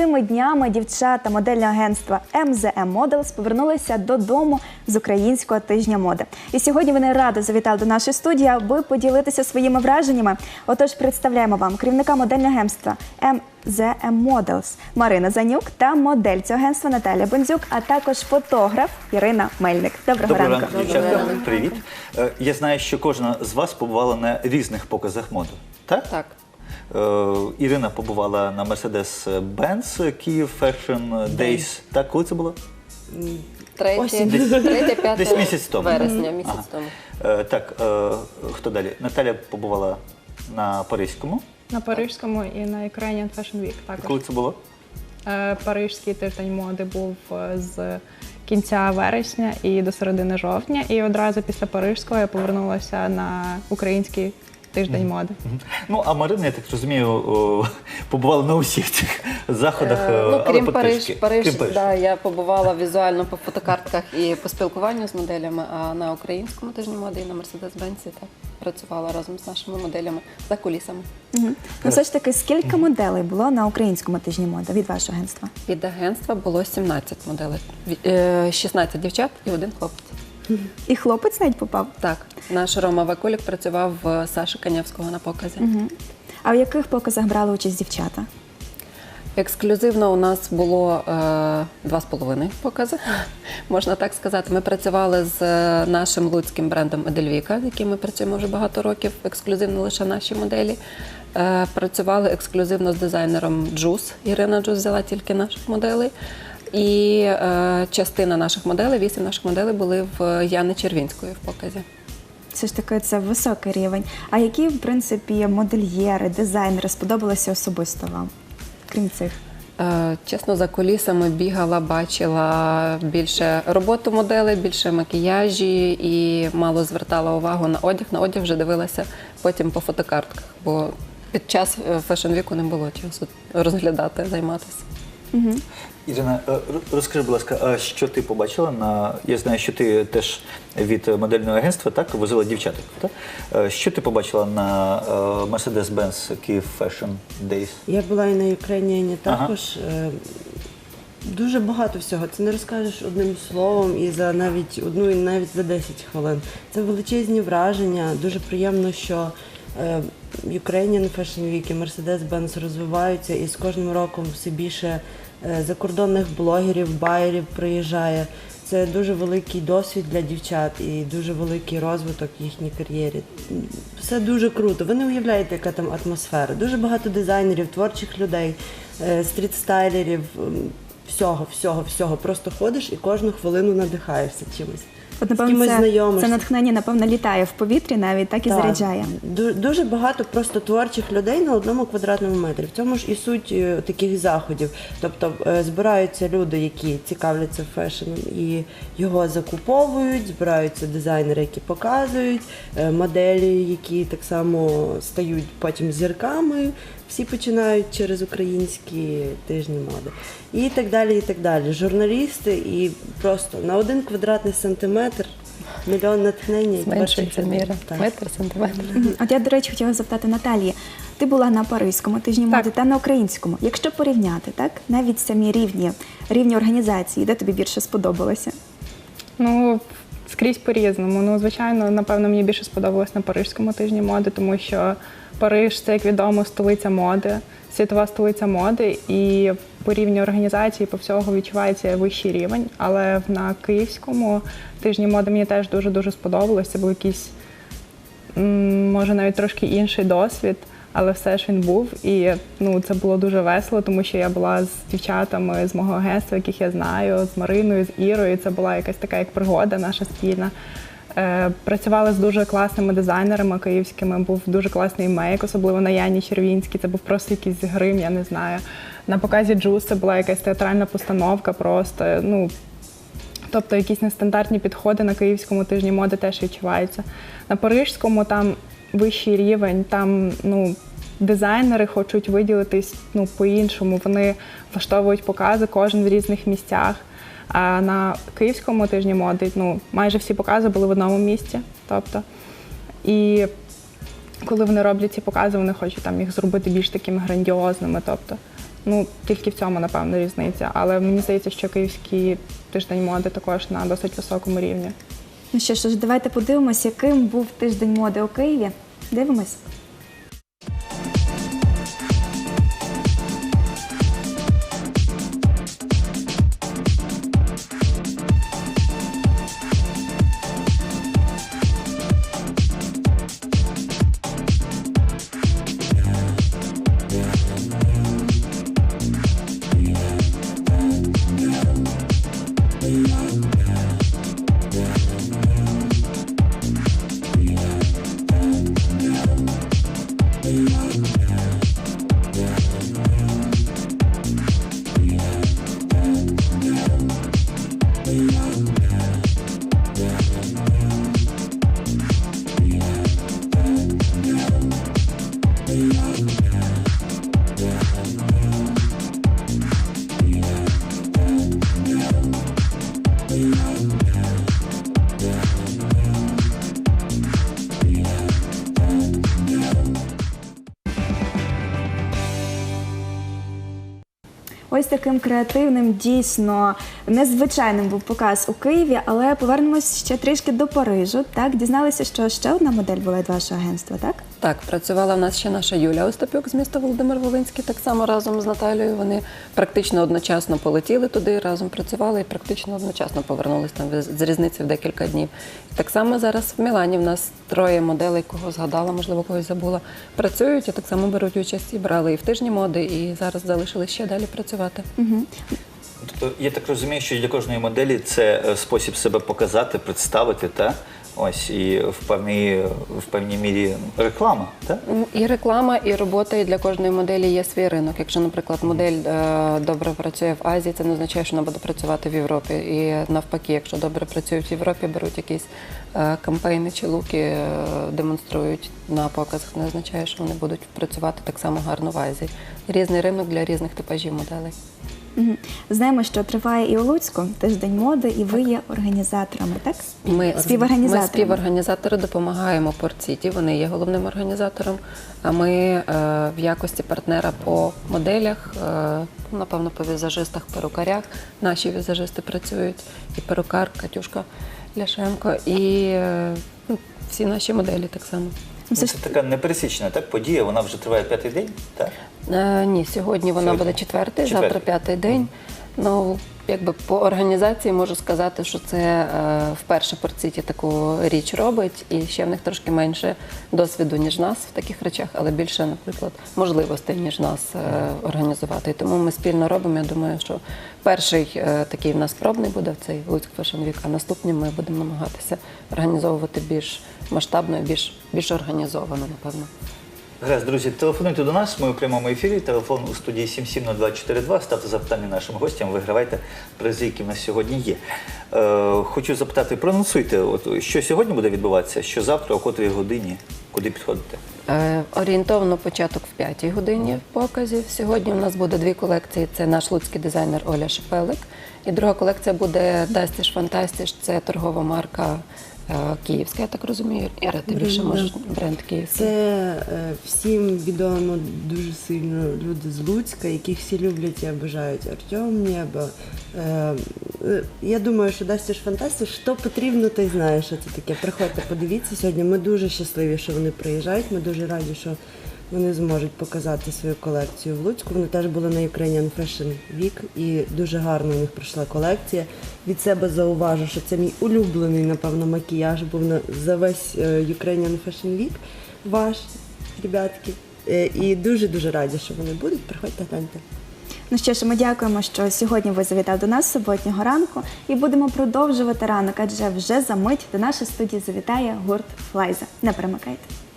цими днями дівчата модельного агентства MZM Models повернулися додому з українського тижня моди. І сьогодні вони радо завітали до нашої студії, аби поділитися своїми враженнями. Отож, представляємо вам керівника модельного агентства MZM Models Марина Занюк та модель цього агентства Наталя Бензюк, а також фотограф Ірина Мельник. Доброго, Доброго ранку. ранку, дівчатка. Привіт. Е, Я знаю, що кожна з вас побувала на різних показах моди. Так? Так. Е, Ірина побувала на Mercedes-Benz Київ Fashion Days. Так, коли це було? Третє, третє, п'яте десь місяць тому. вересня, місяць Ага. тому. Е, Так, е, хто далі? Наталя побувала на Паризькому. На Парижському і на Ukrainian Fashion Week також. Коли це було? Е, Парижський тиждень моди був е, з кінця вересня і до середини жовтня. І одразу після Парижського я повернулася на український тиждень моди. Ну, а Марина, я так розумію, о, побувала на усіх цих заходах. Е, е, Ну, але крім Париж. Париж, Крім Парижа. Да, я побувала візуально по фотокартках і по спілкуванню з моделями, а на українському тижні моди і на Mercedes-Benz так працювала разом з нашими моделями за кулісами. Мгм. Ну, все ж таки, скільки моделей було на українському тижні моди від вашого агентства? Від агентства було 17 моделей, Ві- е, 16 дівчат і один хлопець. І хлопець навіть попав. Так, наш Рома Вакулік працював в Саші Канявського на показі. А в яких показах брали участь дівчата? Ексклюзивно у нас було е, два з половиною покази, можна так сказати. Ми працювали з е, нашим луцьким брендом Едельвіка, з яким ми працюємо вже багато років, ексклюзивно лише наші моделі. Е, працювали ексклюзивно з дизайнером Джус. Ірина Джус взяла тільки наших моделей. І е, частина наших моделей, вісім наших моделей були в Яни Червінської в показі. Все ж таки, це високий рівень. А які, в принципі, модельєри, дизайнери сподобалися особисто вам, крім цих? Е, Чесно, за кулісами бігала, бачила більше роботу моделей, більше макіяжі і мало звертала увагу на одяг. На одяг вже дивилася потім по фотокартках, бо під час е, фешн-віку не було часу розглядати, займатися. Ірина, е, розкажи, будь ласка, а що ти побачила на. Я знаю, що ти теж від модельного агентства так возила дівчаток. Так? Е, Що ти побачила на е, Mercedes-Benz Kyiv Fashion Days? Я була і на Україні також. Е, Дуже багато всього. Це не розкажеш одним словом і за навіть одну, і навіть за 10 хвилин. Це величезні враження. Дуже приємно, що Ukrainian Fashion Week і Mercedes-Benz розвиваються, і з кожним роком все більше е, закордонних блогерів, байерів приїжджає. Це дуже великий досвід для дівчат і дуже великий розвиток їхній кар'єрі. Все дуже круто. Ви не уявляєте, яка там атмосфера. Дуже багато дизайнерів, творчих людей, е, стрітстайлерів, всього, всього, всього. Просто ходиш і кожну хвилину надихаєшся чимось. От, напевно, це, це натхнення, напевно, літає в повітрі навіть, так і Так. заряджає. Дуже багато просто творчих людей на одному квадратному метрі. В цьому ж і суть е, таких заходів. Тобто е, збираються люди, які цікавляться фешеном і його закуповують, збираються дизайнери, які показують, е, моделі, які так само стають потім зірками. Всі починають через українські тижні моди. І так далі, і так далі. Журналісти і просто на один квадратний сантиметр мільйон натхнення Зменшується міра. Так. Метр, сантиметр. От я, до речі, хотіла запитати Наталії. Ти була на паризькому тижні Так. моди та на українському. Якщо порівняти, так навіть самі рівні, рівні організації, де тобі більше сподобалося? Ну, скрізь по-різному. Ну, звичайно, напевно, мені більше сподобалось на Парижському тижні моди, тому що Париж це, як відомо, столиця моди, світова столиця моди, і по рівню організації, по всього відчувається вищий рівень. Але на Київському тижні моди мені теж дуже дуже сподобалось. Це був якийсь може навіть трошки інший досвід, але все ж він був. І ну, це було дуже весело, тому що я була з дівчатами з мого агентства, яких я знаю, з Мариною, з Ірою. Це була якась така як пригода наша спільна. Е, Працювали з дуже класними дизайнерами київськими, був дуже класний мейк, особливо на Яні Червінській. Це був просто якийсь грим, я не знаю. На показі Джус це була якась театральна постановка, просто ну Тобто якісь нестандартні підходи на київському тижні моди теж відчуваються. На парижському там вищий рівень, там ну, дизайнери хочуть виділитись ну, по-іншому. Вони влаштовують покази кожен в різних місцях. А на київському тижні моди ну, майже всі покази були в одному місці. Тобто, і коли вони роблять ці покази, вони хочуть там їх зробити більш такими грандіозними. Тобто, Ну тільки в цьому напевно різниця. Але мені здається, що київський тиждень моди також на досить високому рівні. Ну що ж, давайте подивимось, яким був тиждень моди у Києві. Дивимось. Ось таким креативним, дійсно незвичайним був показ у Києві, але повернемось ще трішки до Парижу. Так, дізналися, що ще одна модель була від вашого агентства, так? Так, працювала в нас ще наша Юля Остапюк з міста Володимир Волинський, так само разом з Наталією. Вони практично одночасно полетіли туди, разом працювали і практично одночасно повернулись там з різницею в декілька днів. Так само зараз в Мілані в нас троє моделей, кого згадала, можливо, когось забула, працюють і так само беруть участь і брали і в тижні моди, і зараз залишились ще далі працювати. Тобто, я так розумію, що для кожної моделі це е, спосіб себе показати, представити, та? Ось, і в певній, в певній мірі реклама, так? І реклама, і робота, і для кожної моделі є свій ринок. Якщо, наприклад, модель е, добре працює в Азії, це не означає, що вона буде працювати в Європі. І навпаки, якщо добре працюють в Європі, беруть якісь е, кампейни чи луки, е, демонструють на показах, не означає, що вони будуть працювати так само гарно в Азії. Різний ринок для різних типажів моделей. Знаємо, що триває і у Луцьку тиждень моди, і ви є організаторами, так? Ми співорганізаторами. Ми співорганізатори допомагаємо Портсіті, вони є головним організатором. А ми е, в якості партнера по моделях, е, напевно, по візажистах, перукарях. Наші візажисти працюють, і перукар Катюшка Ляшенко, і е, ну, всі наші моделі так само. Ну, Це ж така непересічна так, подія, вона вже триває п'ятий день, так? Е, ні, сьогодні вона Сьогодні. буде четвертий, Четвертий. завтра п'ятий день. Ну, якби по організації можу сказати, що це е, вперше Портсіті таку річ робить, і ще в них трошки менше досвіду, ніж нас в таких речах, але більше, наприклад, можливостей, ніж нас е, організувати. І тому ми спільно робимо. Я думаю, що перший е, такий в нас пробний буде в цей Луцьк Fashion Week, а наступні ми будемо намагатися організовувати більш масштабно і більш, більш організовано, напевно. Гаразд, друзі, телефонуйте до нас, ми у прямому ефірі. Телефон у студії 770242. Ставте запитання нашим гостям, вигравайте призи, які в нас сьогодні є. Е, хочу запитати, проанонсуйте, от, що сьогодні буде відбуватися, що завтра, о котрій годині, куди підходите? Е, Орієнтовно початок в 5 годині показів. Сьогодні у нас буде дві колекції. Це наш луцький дизайнер Оля Шепелик. І друга колекція буде Дастіш Фантастіш. Це торгова марка київська, я так розумію. Іра, ти більше можеш бренд київський. Це е, всім відомо дуже сильно люди з Луцька, яких всі люблять і бажають Артем Небо. Е, е, я думаю, що Дасті ж фантастів, що потрібно, ти знаєш, що це таке. Приходьте, подивіться сьогодні. Ми дуже щасливі, що вони приїжджають. Ми дуже раді, що вони зможуть показати свою колекцію в Луцьку. Вони теж були на Ukrainian Fashion Week і дуже гарно у них пройшла колекція. Від себе зауважу, що це мій улюблений, напевно, макіяж був на за весь е, Ukrainian Fashion Week. Ваш, ребятки. Е, І дуже-дуже раді, що вони будуть. Приходьте гляньте. Ну що ж, ми дякуємо, що сьогодні ви завітали до нас суботнього ранку і будемо продовжувати ранок, адже вже за мить до нашої студії завітає гурт Флайза. Не перемикайте.